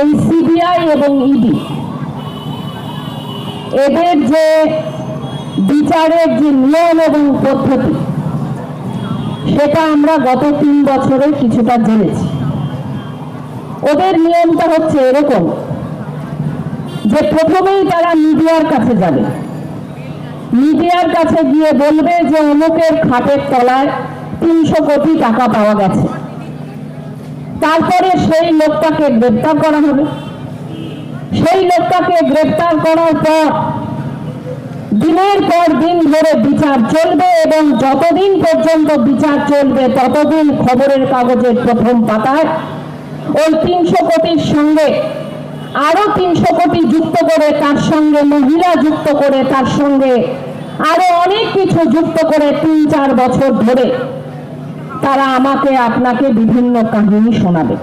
এই সিবিআই এবং ইডি। এদের যে বিচারের যে নিয়ম এবং পদ্ধতি, সেটা আমরা গত তিন বছরে কিছুটা জেনেছি। ওদের নিয়মটা হচ্ছে এরকম যে প্রথমেই তারা মিডিয়ার কাছে যাবে। মিডিয়ার কাছে গিয়ে বলবে যে অমুকের খাটের তলায় তিনশো কোটি টাকা পাওয়া গেছে। তারপরে সেই লোকটাকে গ্রেপ্তার করা হবে। সেই লোকটাকে গ্রেপ্তার করার পর দিনের পর দিন ধরে বিচার চলবে এবং যতদিন পর্যন্ত বিচার চলবে, ততদিন খবরের কাগজের প্রথম পাতায় ওই তিনশো কোটির সঙ্গে আরও তিনশো কোটি যুক্ত করে, তার সঙ্গে মহিলা যুক্ত করে, তার সঙ্গে আরও অনেক কিছু যুক্ত করে তিন চার বছর ধরে তারা আমাকে, আপনাকে বিভিন্ন কাহিনী শোনাবে।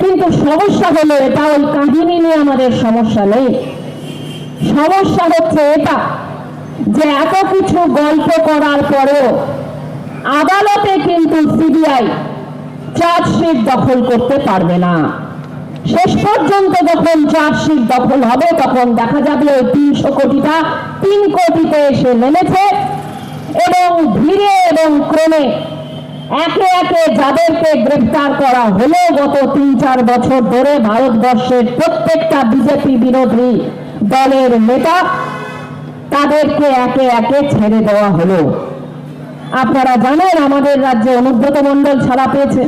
কিন্তু সমস্যা হলো এটা ওই কাহিনী নিয়ে আমাদের সমস্যা নেই। সমস্যা হচ্ছে এটা যে এত কিছু গল্প করার পরেও আদালতে কিন্তু সিবিআই চার্জশিট দখল করতে পারবে না। শেষ পর্যন্ত যখন চার্জশিট দখল হবে, তখন দেখা যাবে ওই তিনশো কোটিটা তিন কোটিতে এসে নেমেছে। এবং ধীরে এবং ক্রমে একে একে যাদেরকে গ্রেফতার করা হলো গত তিন চার বছর ধরে ভারতবর্ষের প্রত্যেকটা বিজেপি বিরোধী দলের নেতা তাদেরকে একে একে ছেড়ে দেওয়া হলো। আপনারা জানেন আমাদের রাজ্যে অনুব্রত মণ্ডল ছাড়া পেয়েছে।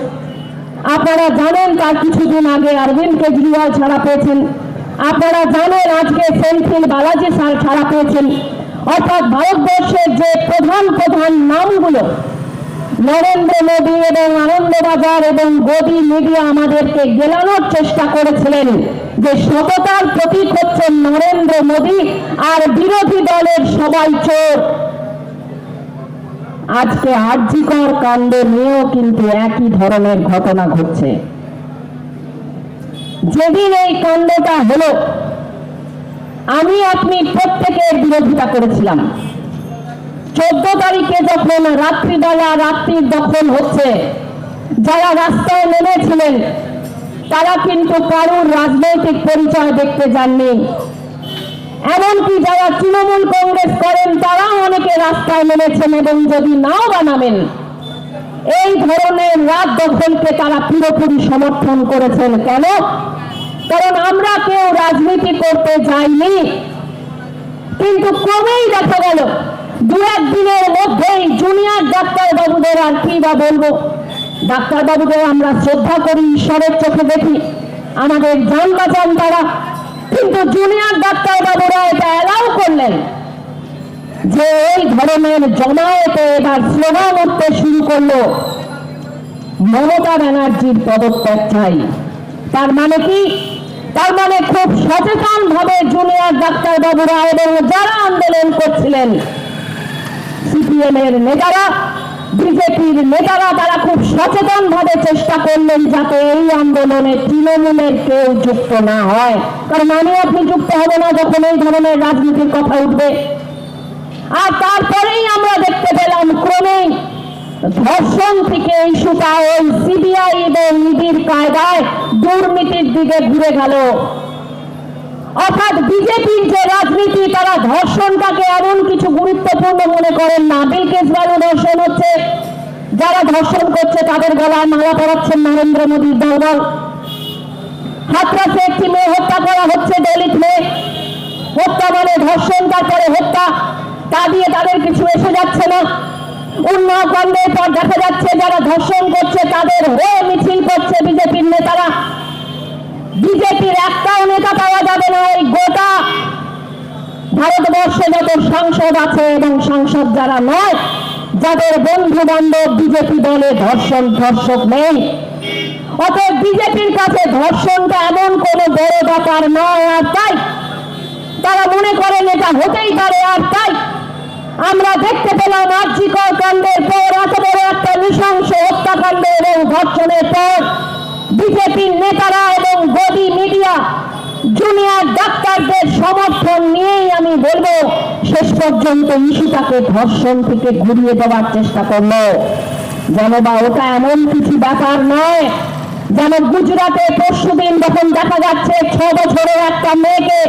আপনারা জানেন তার কিছুদিন আগে অরবিন্দ কেজরিওয়াল ছাড়া পেয়েছেন। আপনারা জানেন আজকে সেন্থিল বালাজি স্যার ছাড়া পেয়েছেন। অর্থাৎ ভারতবর্ষের যে প্রধান প্রধান নামগুলো, নরেন্দ্র মোদী এবং আনন্দবাজার এবং গদি মিডিয়া আমাদেরকে গেলানোর চেষ্টা করেছিলেন যে সততার প্রতীক হচ্ছে নরেন্দ্র মোদী আর বিরোধী দলের সবাই চোর। আজকে আর্যিকর কাণ্ড নিয়েও কিন্তু একই ধরনের ঘটনা ঘটছে। যেদিন এই কাণ্ডটা হলো, আমি আপনি প্রত্যেকের বিরোধিতা করেছিলাম। চোদ্দ তারিখে যখন রাত্রিবেলা রাত্রির দখল হচ্ছে, যারা রাস্তায় নেমেছিলেন, তারা কিন্তু কারুর রাজনৈতিক পরিচয় দেখতে যাননি। এমনকি যারা তৃণমূল কংগ্রেস করেন, তারাও অনেকে রাস্তায় নেমেছেন এবং যদি নাও বানাবেন, এই ধরনের রাত দখলকে তারা পুরোপুরি সমর্থন করেছেন। কেন? কারণ আমরা কেউ রাজনীতি করতে যাইনি। কিন্তু ক্রমেই দেখা গেল? দু একদিনের মধ্যেই জুনিয়র ডাক্তার বাবুদের আর কি বা বলব? ডাক্তার বাবুদের আমরা শ্রদ্ধা করি, ঈশ্বরের চোখে দেখি, আমাদের যান বাঁচান তারা। কিন্তু জুনিয়র ডাক্তার বাবুরা এটা অ্যালাউ করলেন যে এই ধরনের জমায়েতে এবার স্লোগান উঠতে শুরু করল, মমতা ব্যানার্জির পদত্যাগ চাই। তার মানে কি? তার মানে খুব সচেতন ভাবে জুনিয়র ডাক্তার বাবুরা এবং যারা আন্দোলন করছিলেন সিপিএম এর নেতারা বিজেপির নেতারা, তারা খুব সচেতন ভাবে চেষ্টা করলেন যাতে এই আন্দোলনে তৃণমূলের কেউ যুক্ত না হয়। কারণ আমি আপনি যুক্ত হবে না যখন এই ধরনের রাজনীতির কথা উঠবে। আর তারপরেই আমরা দেখতে পেলাম ক্রমেই ধর্ষণ থেকে ইস্যুটা ওই সিবিআই এবং ইডির কায়দায় দুর্নীতির দিকে ঘুরে গেল। অর্থাৎ বিজেপির যে রাজনীতি, তারা ধর্ষণটাকে এমন কিছু গুরুত্বপূর্ণ মনে করেন না। বিল কেজরিওয়ালও ধর্ষণ হচ্ছে। যারা ধর্ষণ করছে, তাদের গলায় মালা পরাচ্ছেন নরেন্দ্র মোদীর দলবল। হাতরাসে একটি মেয়ে হত্যা করা হচ্ছে দলিত মেয়ে। হত্যা মানে ধর্ষণ, তারপরে হত্যা। তা দিয়ে তাদের কিছু এসে যাচ্ছে না। পর দেখা যাচ্ছে, যারা ধর্ষণ করছে, তাদের হয়ে মিছিল করছে বিজেপির নেতারা। বিজেপির একটাও নেতা পাওয়া যাবে না গোটা ভারতবর্ষে যত সাংসদ আছে এবং সাংসদ যারা নয়, যাদের বন্ধু বিজেপি দলে ধর্ষণ ধর্ষক নেই। অতএব বিজেপির কাছে ধর্ষণটা এমন কোনো বড় ব্যাপার নয় আর তাই, তারা মনে করেন এটা হতেই পারে আর তাই আমরা দেখতে পেলাম আর্যিকর কাণ্ডের পর এত বড় একটা নৃশংস হত্যাকাণ্ড এবং ধর্ষণের পর। বিজেপির নেতারা এবং গদি মিডিয়া, জুনিয়র ডাক্তারদের সমর্থন নিয়েই আমি বলব, শেষ পর্যন্ত ইস্যুটাকে ধর্ষণ থেকে ঘুরিয়ে দেওয়ার চেষ্টা করল। যেন বা ওটা এমন কিছু ব্যাপার নয়, যেন গুজরাটে পরশুদিন দেখা যাচ্ছে, ছ বছরের একটা মেয়েকে,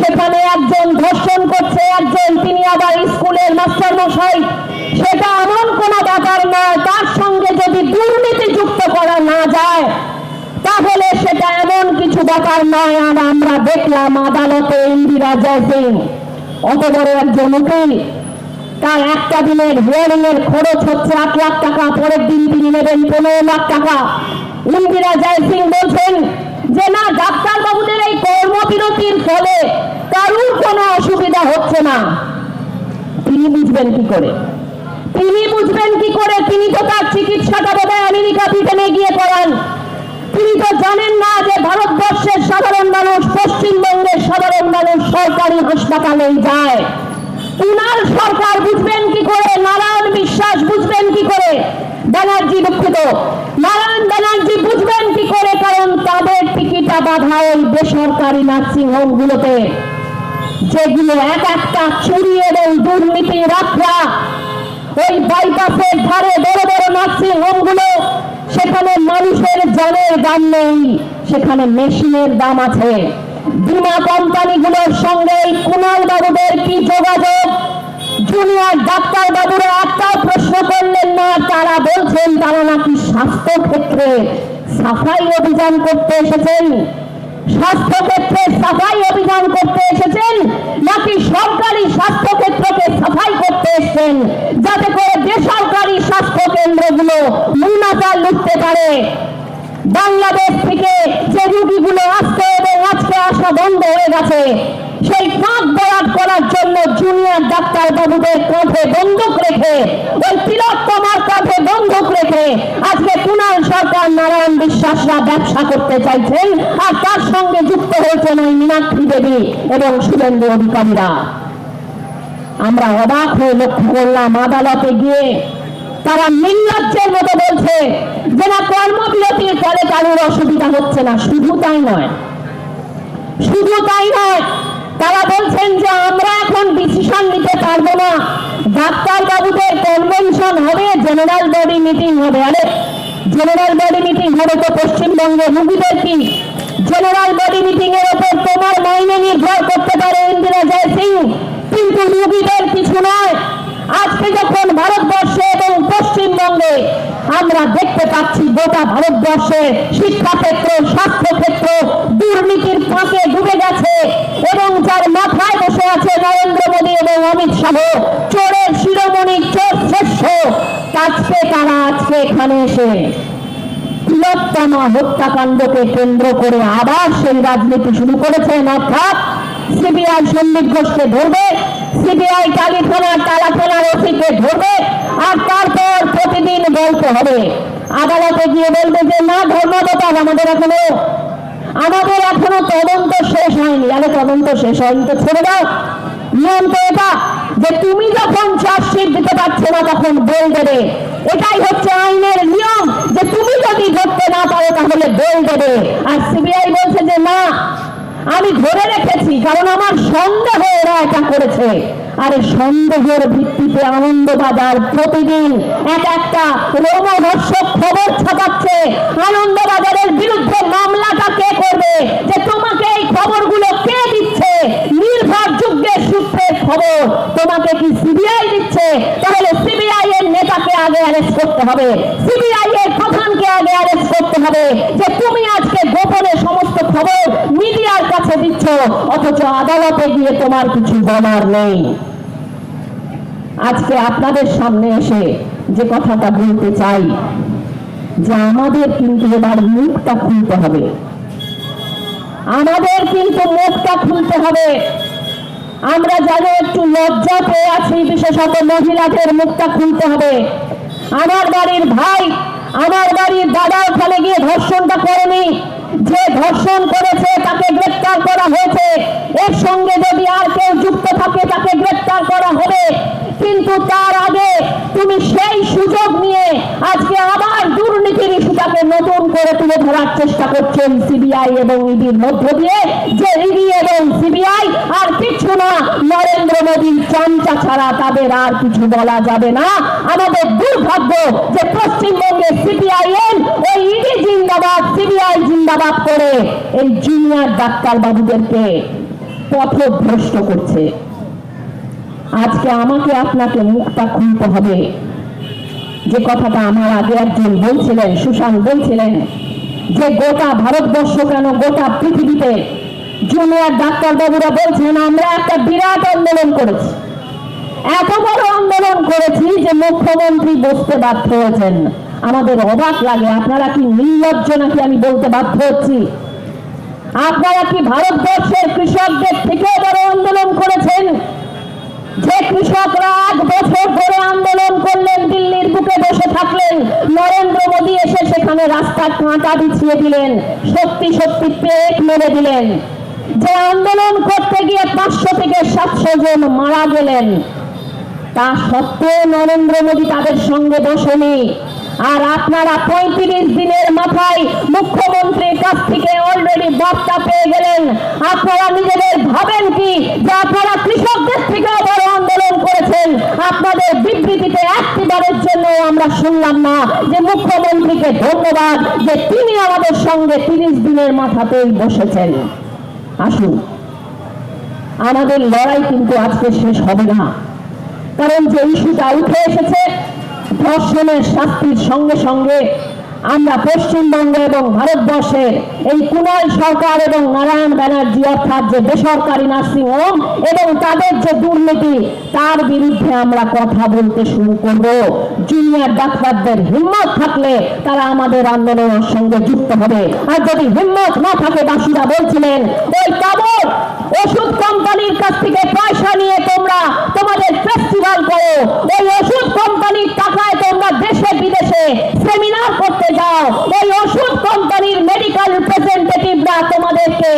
সেখানে একজন ধর্ষণ করছে একজন তিনি আবার স্কুলের মাস্টার মশাই সেটা এমন কোনো ব্যাপার নয়, তার সঙ্গে যদি দুর্নীতি যুক্ত করা না যায়, তাহলে সেটা এমন কিছু ব্যাপার নয়, আর আমরা দেখলাম আদালতে ইন্দিরা জয় সিং অত বড় একজন উকিল। তার একটা দিনের হিয়ারিং এর খরচ হচ্ছে আট লাখ টাকা, পরের দিন তিনি নেবেন পনেরো লাখ টাকা। ইন্দিরা জয় সিং বলছেন যে, না ডাক্তার বাবুদের এই কর্মবিরতির ফলে কারুর কোনো অসুবিধা হচ্ছে না। তিনি বুঝবেন কি করে? তিনি বুঝবেন কি করে? তিনি তো তার চিকিৎসাটা বোধহয় আমেরিকা ব্রিটেনে গিয়ে করান। তিনি তো জানেন না যে ভারতবর্ষের সাধারণ মানুষ, পশ্চিমবঙ্গের সাধারণ মানুষ সরকারি হাসপাতালেই যায়। উনার সরকার বুঝবেন কি করে? নারায়ণ বিশ্বাস বুঝবেন কি করে? ব্যানার্জি দুঃখিত। নারায়ণ ব্যানার্জি বুঝবেন কি করে? কারণ তাদের টিকিটা বাধা ওই বেসরকারি নার্সিং হোমগুলোতে। যেগুলো এক একটা চুরি এবং দুর্নীতি রাখা ওই বাইপাসের ধারে বড় বড় নার্সিং হোমগুলো, সেখানে মানুষের জানের দাম নেই, সেখানে মেশিনের দাম আছে। বিমা কোম্পানিগুলোর সঙ্গে এই কুণাল বাবুদের কি যোগাযোগ? জুনিয়র ডাক্তার বাবুরা একটাও প্রশ্ন করলেন না, তারা বলছেন, তারা নাকি স্বাস্থ্য ক্ষেত্রে সাফাই অভিযান করতে এসেছেন। স্বাস্থ্য ক্ষেত্রে সাফাই অভিযান করতে এসেছেন, নাকি সরকারি স্বাস্থ্যক্ষেত্রকে সাফাই করতে এসেছেন? যাতে করে বেসরকারি স্বাস্থ্য কেন্দ্রগুলো মুনাফা লুটতে পারে। বাংলাদেশ থেকে যে রুগীগুলো আসতে এবং আজকে আসা বন্ধ হয়ে গেছে সেই ফাঁক বরাদ করার জন্য জুনিয়র ডাক্তার বাবুদের কাঁধে বন্দুক রেখে, ওই তিলোত্তমার কাঁধে বন্দুক রেখে আজকে কুণাল সরকার নারায়ণ বিশ্বাসরা ব্যবসা করতে চাইছেন আর তার সঙ্গে যুক্ত হয়েছেন ওই মীনাক্ষী দেবী এবং শুভেন্দু অধিকারীরা। আমরা অবাক হয়ে লক্ষ্য করলাম আদালতে গিয়ে তারা নির্লজ্জের মতো বলছে যে না, কর্মবিরতির ফলে কারোর অসুবিধা হচ্ছে না, শুধু তাই নয়। শুধু তাই নয় তারা বলছেন যে আমরা এখন ডিসিশন নিতে পারব না। ডাক্তার বাবুদের কনভেনশন হবে জেনারেল বডি মিটিং হবে। আরে জেনারেল বডি মিটিং হবে তো পশ্চিমবঙ্গে রুগীদের কি? জেনারেল বডি মিটিং এর ওপর তোমার মাইনে নির্ভর করতে পারে ইন্দিরা জয় সিং। কিন্তু রুগীদের কিছু নয়। আজকে যখন ভারতবর্ষে এবং পশ্চিমবঙ্গে আমরা দেখতে পাচ্ছি গোটা ভারতবর্ষের শিক্ষাক্ষেত্র, স্বাস্থ্যক্ষেত্র, দুর্নীতির ফাঁকে ডুবে গেছে এবং যার মাথায় বসে আছে নরেন্দ্র মোদী এবং অমিত শাহ চোরের শিরোমণি চোর শ্রেষ্ঠ আজকে তারা আজকে এখানে এসে তিলোত্তমা হত্যাকাণ্ডকে কেন্দ্র করে আবার সেই রাজনীতি শুরু করেছেন, অর্থাৎ সিবিআই সন্দীপ ঘোষকে ধরবে, সিবিআই কালী থানার তালা থানার ওসিকে ধরবে, আর তারপর প্রতিদিন বলতে হবে। আদালতে গিয়ে বলবে যে, না, ধর্মদাতা, আমাদের এখনও আমাদের এখনও তদন্ত শেষ হয়নি। আরে, তদন্ত শেষ হয়নি তো, ছেড়ে দাও। নিয়ম এটা যে তুমি যখন চার্জশিট দিতে পারছ না তখন বেল দেবে। এটাই হচ্ছে আইনের নিয়ম যে তুমি যদি ধরতে না পারো তাহলে বেল দেবে। আর সিবিআই বলছে যে না, আমি ধরে রেখেছি কারণ আমার সন্দেহ এরা এটা করেছে। আরে সন্দেহের ভিত্তিতে আনন্দবাজার প্রতিদিন এক একটা রোমহর্ষক খবর ছাপাচ্ছে। আনন্দবাজারের বিরুদ্ধে মামলাটা কে করবে? যে তোমাকে এই খবরগুলো কে দিচ্ছে নির্ভরযোগ্যের সূত্রের খবর তোমাকে কি সিবিআই দিচ্ছে? তাহলে সিবিআই এর নেতাকে আগে অ্যারেস্ট করতে হবে। সিবিআই এর প্রধানকে আগে অ্যারেস্ট করতে হবে যে তুমি আজকে গোপনে সমস্ত খবর মিডিয়ার কাছে দিচ্ছ, অথচ আদালতে গিয়ে তোমার কিছু বলার নেই। আজকে আপনাদের সামনে এসে যে কথাটা বলতে চাই, যে আমাদের কিন্তু এবার মুখটা খুলতে হবে। আমাদের কিন্তু মুখটা খুলতে হবে। আমরা যেন একটু লজ্জা পেয়ে আছি বিশেষত মহিলাদের মুখটা খুলতে হবে। আমার বাড়ির ভাই, আমার বাড়ির দাদা ওখানে গিয়ে ধর্ষণটা করেনি। যে ধর্ষণ করেছে তাকে গ্রেপ্তার করা হয়েছে। এর সঙ্গে যদি আর কেউ যুক্ত থাকে, তাকে গ্রেপ্তার করা হবে। কিন্তু তার আগে তুমি সেই সুযোগ নিয়ে আজকে আবার দুর্নীতির ইস্যুটাকে নতুন করে তুলে ধরার চেষ্টা করছেন সিবিআই এবং ইডির মধ্য দিয়ে। যে ইডি এবং সিবিআই আর কিছু না, নরেন্দ্র মোদীর চামচা ছাড়া তাদের আর কিছু বলা যাবে না। আমাদের দুর্ভাগ্য যে পশ্চিমবঙ্গে সিপিআইএম ওই ইডি জিন্দাবাদ, সিবিআই জিন্দাবাদ করে এই জুনিয়র ডাক্তার বাবুদেরকে পথভ্রষ্ট করছে। আজকে আমাকে আপনাকে মুখটা খুলতে হবে। যে কথাটা আমার আগে একজন বলছিলেন সুশান্ত বলছিলেন, যে গোটা ভারতবর্ষ কেন গোটা পৃথিবীতে জুনিয়র ডাক্তারবাবুরা বলছেন, আমরা একটা বিরাট আন্দোলন করেছি। এত বড় আন্দোলন করেছি যে মুখ্যমন্ত্রী বসতে বাধ্য হয়েছেন। আমাদের অবাক লাগে, আপনারা কি নির্লজ্জ নাকি আমি বলতে বাধ্য হচ্ছি? আপনারা কি ভারতবর্ষের কৃষকদের থেকেও বড় আন্দোলন করেছেন? যে কৃষকরা এক বছর ধরে আন্দোলন করলেন, দিল্লির বুকে বসে থাকলেন, নরেন্দ্র মোদী এসে সেখানে রাস্তার কাঁটা বিছিয়ে দিলেন, সত্যি সত্যি পেট মেরে দিলেন। যে আন্দোলন করতে গিয়ে পাঁচশো থেকে সাতশো জন মারা গেলেন, তা সত্ত্বেও নরেন্দ্র মোদী তাদের সঙ্গে বসেনি। আর আপনারা পঁয়ত্রিশ দিনের মাথায় মুখ্যমন্ত্রীর কাছ থেকে অলরেডি বার্তা পেয়ে গেলেন। আপনারা নিজেদের ভাবেন কি? যে আপনারা কৃষকদের থেকেও বড় আন্দোলন করেছেন। আপনাদের বিবৃতিতে একটিবারের জন্য আমরা শুনলাম না যে মুখ্যমন্ত্রীকে ধন্যবাদ যে তিনি আমাদের সঙ্গে তিরিশ দিনের মাথাতেই বসেছেন। আসুন। আমাদের লড়াই কিন্তু আজকে শেষ হবে না। কারণ যে ইস্যুটা উঠে এসেছে ধর্ষণের শাস্তির সঙ্গে সঙ্গে আমরা পশ্চিমবঙ্গ এবং ভারতবর্ষের এই কুণাল সরকার এবং নারায়ণ ব্যানার্জি অর্থাৎ যে বেসরকারি নার্সিং হোম এবং তাদের যে দুর্নীতি, তার বিরুদ্ধে আমরা কথা বলতে শুরু করব। জুনিয়র ডাক্তারদের হিম্মত থাকলে তারা আমাদের আন্দোলনের সঙ্গে যুক্ত হবে। আর যদি হিম্মত না থাকে বাসীরা বলছিলেন, ওই কাবর ওষুধ কোম্পানির কাছ থেকে পয়সা নিয়ে তোমরা তোমাদের করো। ওই ওষুধ কোম্পানির টাকায় তোমরা দেশে বিদেশে সেমিনার করতে যাও। ওই ওষুধ কোম্পানির মেডিকেল রিপ্রেজেন্টেটিভরা তোমাদেরকে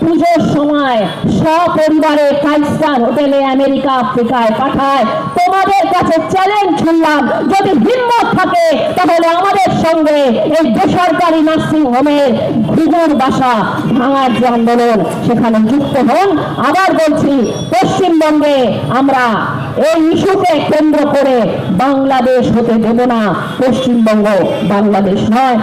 পুজোর সময় সপরিবারে ফাইভ স্টার হোটেলে আমেরিকা, আফ্রিকায় পাঠায়। তোমাদের কাছে চ্যালেঞ্জ শুনলাম, যদি হিম্মত থাকে, তাহলে আমাদের সঙ্গে এই বেসরকারি নার্সিং হোমের ঘুঘুর বাসা ভাঙার যে আন্দোলন, সেখানে যুক্ত হন। আবার বলছি, পশ্চিমবঙ্গে আমরা এই ইস্যুকে কেন্দ্র করে বাংলাদেশ হতে দেব না পশ্চিমবঙ্গ বাংলাদেশ নয়।